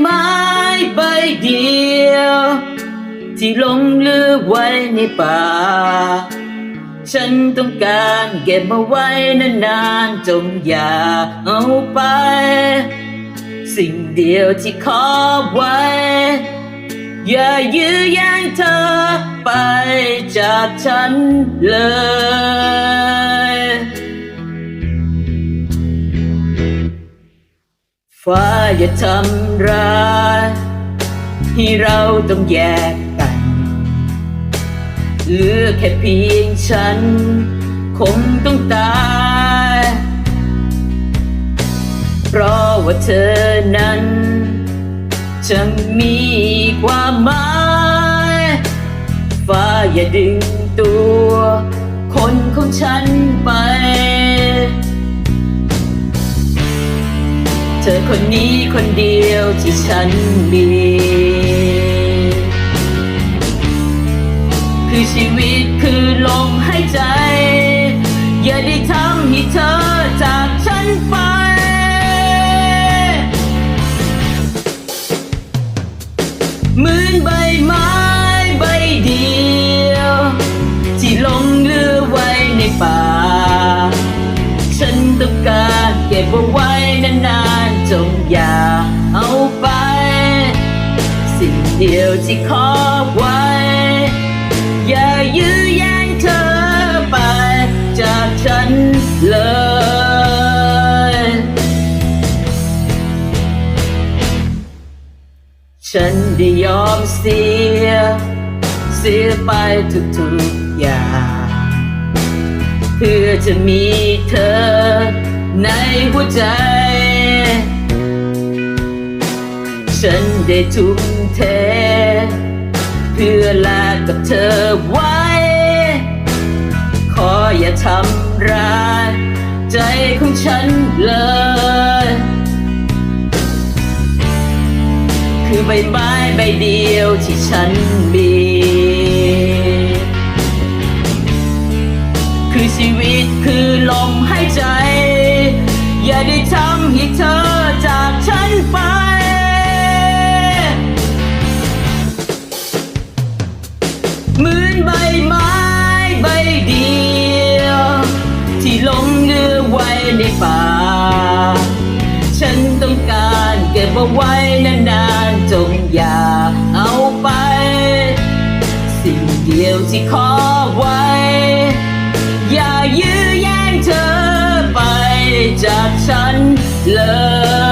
ไม้ใบเดียว ที่หลงลือไว้ในป่า ฉันต้องการเก็บมาไว้นานๆจงอย่าเอาไป สิ่งเดียวที่ขอไว้ อย่ายื้อแย่งเธอไปจากฉันเลยฟ อย่าทำร้ายให้เราต้องแยกกันเหลือแค่เพียงฉัน คงต้องตาย เพราะว่าเธอนั้นจะมีความหมายฟ้าอย่าดึงตัว คนของฉัน เธอคนนี้คนเดียวที่ฉันมี คือชีวิตคือลมหายใจ อย่าได้ทำให้เธอจากฉันไป เดียวที่ขอไว้ อย่ายื้อแย่งเธอไป จากฉันเลยฉันได้ยอมเสีย เสียไปทุกๆอย่าง เพื่อจะมีเธอในหัวใจ ฉันได้ทุ่มเท เพื่อลากับเธอไว้ ขออย่าทำร้ายใจของฉันเลย คือใบไม้ใบเดียวที่ฉันมี คือชีวิตคือลมหายใจ อย่าได้ทำให้เธอ เหมือนใบไม้ใบเดียว ที่หลงเหลือไว้ในป่า ฉันต้องการเก็บเอาไว้นานๆจงอย่าเอาไป สิ่งเดียวที่ขอไว้ อย่ายื้อแย่งเธอไปจากฉันเลย